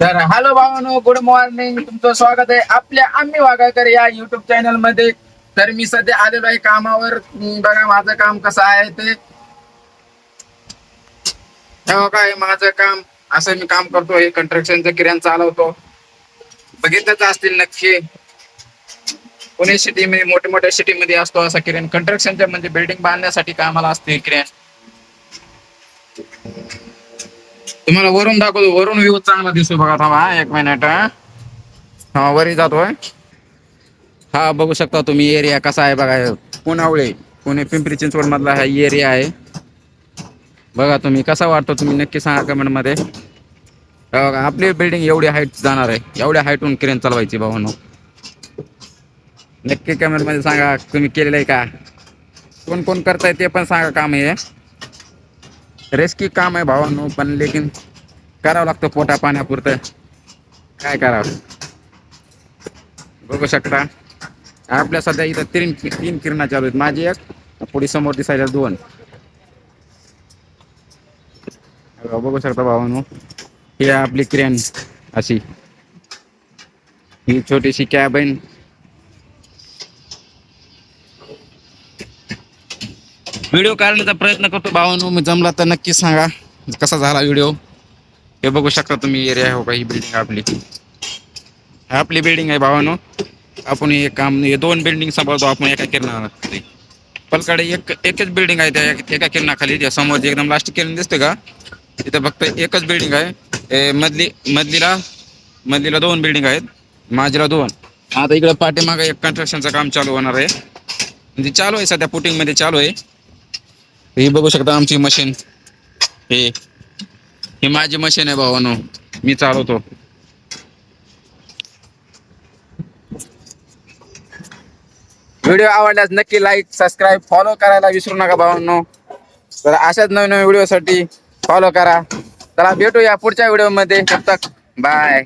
तर hello भावानो good morning. तुमचं स्वागत आहे आपल्या आम्ही वागाकर या युट्यूब चॅनलमध्ये. तर मी सध्या आलेलो आहे कामावर. बघा माझं काम कसं आहे ते. काय माझं काम असं मी काम करतो हे कंस्ट्रक्शनचं किरण चालवतो. बघितलंच असतील नक्की. पुणे सिटी मध्ये मोठ्या मोठ्या सिटी मध्ये असतो असा किरण. कंस्ट्रक्शनच्या म्हणजे बिल्डिंग बांधण्यासाठी कामाला असते किरण. तुम्हाला वरून दाखवतो, वरून व्ह्यू चांगला दिसतो बघा, थांबा एक मिनिट हा. वरी जातोय हा. बघू शकता तुम्ही एरिया कसा आहे बघा, पुनावळे, पुणे पिंपरी चिंचवड मधला हा एरिया आहे. बघा तुम्ही, कसा वाटतो तुम्ही नक्की सांगा कमेंट मध्ये. हे बघा, आपली बिल्डिंग एवढी हाईट जाणार आहे. एवढ्या हाईटून क्रेन चालवायची भावानो नक्की कमेंट मध्ये सांगा, तुम्ही केलेलं आहे का? कोण कोण करताय ते पण सांगा, काम हे. रेस्की काम आहे भावांनो, पण लेकिन करावं लागतं पोटा पाण्यापुरतं. काय करावं? बघू शकता. आपल्या सध्या इथं तीन तीन किरणा चालू आहेत. माझी एक पुढे समोर दिसायला दोन. बघू शकता भावानो ही आपली क्रेन अशी. ही छोटीशी कॅब आहे. व्हिडिओ काढण्याचा प्रयत्न करतो. भावानो मी जमला तर नक्की सांगा. कसा झाला व्हिडिओ? हे बघू शकता तुम्ही एरिया हो का? ही बिल्डिंग आपली. ही आपली बिल्डिंग आहे भावानो. आपण हे काम, हे दोन बिल्डिंग सांभाळतो, आपण एका किरणाखाली. पलकडे एक, एकच बिल्डिंग त्या एक- एका किरणाखाली. समोर जे एकदम लास्ट किरण दिसते का? तिथं फक्त एकच बिल्डिंग हे मधली, मधलीला मधलीला दोन बिल्डिंग आहेत. माझीला दोन. आता इकडे पाठीमागे एक कन्स्ट्रक्शनचं काम चालू आहे. म्हणजे चालू आहे सध्या पुटिंग मध्ये चालू आहे. ही बघू शकता आमची मशीन हे ही माझी मशीन आहे भावानो. मी चालवतो. व्हिडिओ आवडल्यास नक्की लाईक सबस्क्राईब फॉलो करायला विसरू नका भावांनो. तर अशाच नवीन नवीन व्हिडिओसाठी फॉलो करा. चला भेटूया पुढच्या व्हिडिओमध्ये. तब तक बाय